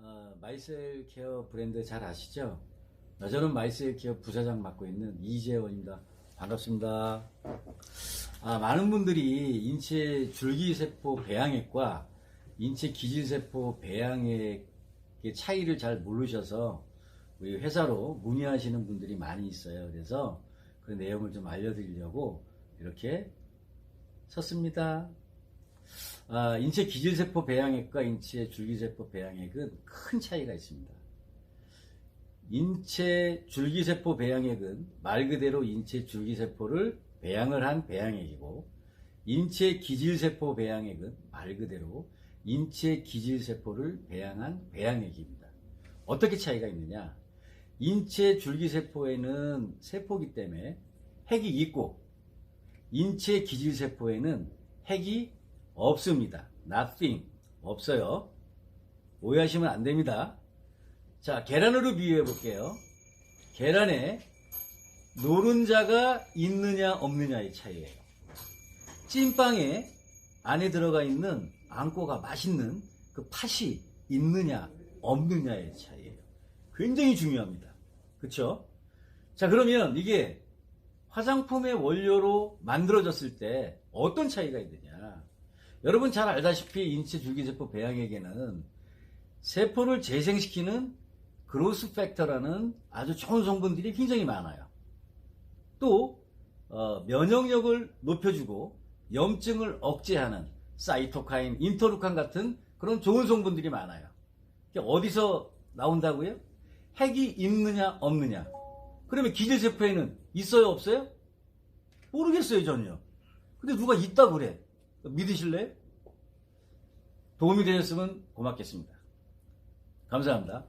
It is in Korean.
어, 마이셀 케어 브랜드 잘 아시죠? 어, 저는 마이셀 케어 부사장 맡고 있는 이재원입니다. 반갑습니다. 아, 많은 분들이 인체 줄기세포 배양액과 인체 기질세포 배양액의 차이를 잘 모르셔서 우리 회사로 문의하시는 분들이 많이 있어요. 그래서 그 내용을 좀 알려드리려고 이렇게 섰습니다. 아, 인체 기질세포 배양액과 인체 줄기세포 배양액은 큰 차이가 있습니다. 인체 줄기세포 배양액은 말 그대로 인체 줄기세포를 배양을 한 배양액이고 인체 기질세포 배양액은 말 그대로 인체 기질세포를 배양한 배양액입니다. 어떻게 차이가 있느냐? 인체 줄기세포에는 세포기 때문에 핵이 있고 인체 기질세포에는 핵이 없습니다. nothing. 없어요. 오해하시면 안 됩니다. 자, 계란으로 비유해 볼게요. 계란에 노른자가 있느냐 없느냐의 차이예요. 찐빵에 안에 들어가 있는 안고가 맛있는 그 팥이 있느냐 없느냐의 차이예요. 굉장히 중요합니다. 그쵸? 자, 그러면 이게 화장품의 원료로 만들어졌을 때 어떤 차이가 있느냐? 여러분 잘 알다시피 인체 줄기세포 배양액에는 세포를 재생시키는 그로스 팩터라는 아주 좋은 성분들이 굉장히 많아요. 또 어, 면역력을 높여주고 염증을 억제하는 사이토카인, 인터루칸 같은 그런 좋은 성분들이 많아요. 어디서 나온다고요? 핵이 있느냐 없느냐. 그러면 기질세포에는 있어요 없어요? 모르겠어요 전혀. 근데 누가 있다 그래. 믿으실래요? 도움이 되셨으면 고맙겠습니다. 감사합니다.